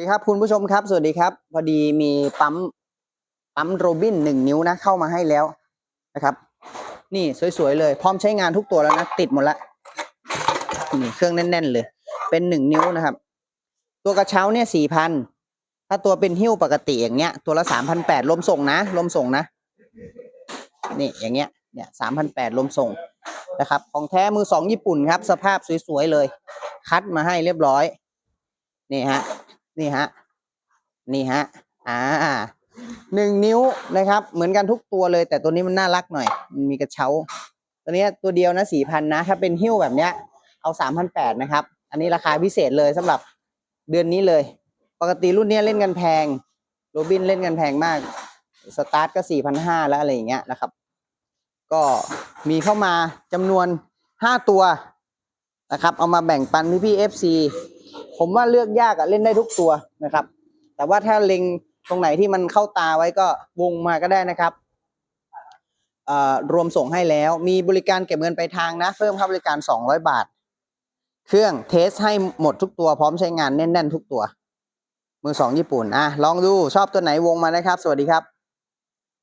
ดีครับคุณผู้ชมครับ สวัสดีครับ พอดีมีปั๊มปั๊มโรบินหนึ่งนิ้วนะ เข้ามาให้แล้วนะครับ นี่สวยๆเลย พร้อมใช้งานทุกตัวแล้วนะ ติดหมดละนี่เครื่องแน่น ๆ เลย เป็นหนึ่งนิ้วนะครับ ตัวกระเช้าเนี่ยสี่พันถ้าตัวเป็นหิ้วปกติอย่างเงี้ย ตัวละสามพันแปดลมส่งนะลมส่งนะ นี่อย่างเงี้ยเนี่ยสามพันแปดลมส่งนะครับ ของแท้มือสองญี่ปุ่นครับ สภาพสวยๆเลย คัดมาให้เรียบร้อย นี่ฮะ นี่ฮะนี่ฮะอ่าหนึ่งนิ้วนะครับ เหมือนกันทุกตัวเลย แต่ตัวนี้มันน่ารักหน่อย มีกระเช้า ตัวนี้ตัวเดียวนะสี่พันนะ ถ้าเป็นหิ้วแบบเนี้ย เอาสามพันแปดนะครับ อันนี้ราคาพิเศษเลยสำหรับเดือนนี้เลย ปกติรุ่นนี้เล่นกันแพงโรบินเล่นกันแพงมาก สตาร์ทก็สี่พันห้าแล้วอะไรอย่างเงี้ยนะครับ ก็มีเข้ามาจำนวนห้าตัวนะครับ เอามาแบ่งปันพี่พี่เอฟซี ผมว่าเลือกยากอะเล่นได้ทุกตัวนะครับ แต่ว่าถ้าเล็งตรงไหนที่มันเข้าตาไว้ก็วงมาก็ได้นะครับรวมส่งให้แล้ว มีบริการเก็บเงินไปทางนะ เพิ่มค่าบริการ 200 บาท เครื่องเทสให้หมดทุกตัวพร้อมใช้งานแน่น ๆ ทุกตัว มือสองญี่ปุ่นอะลองดูชอบตัวไหนวงมานะครับ สวัสดีครับ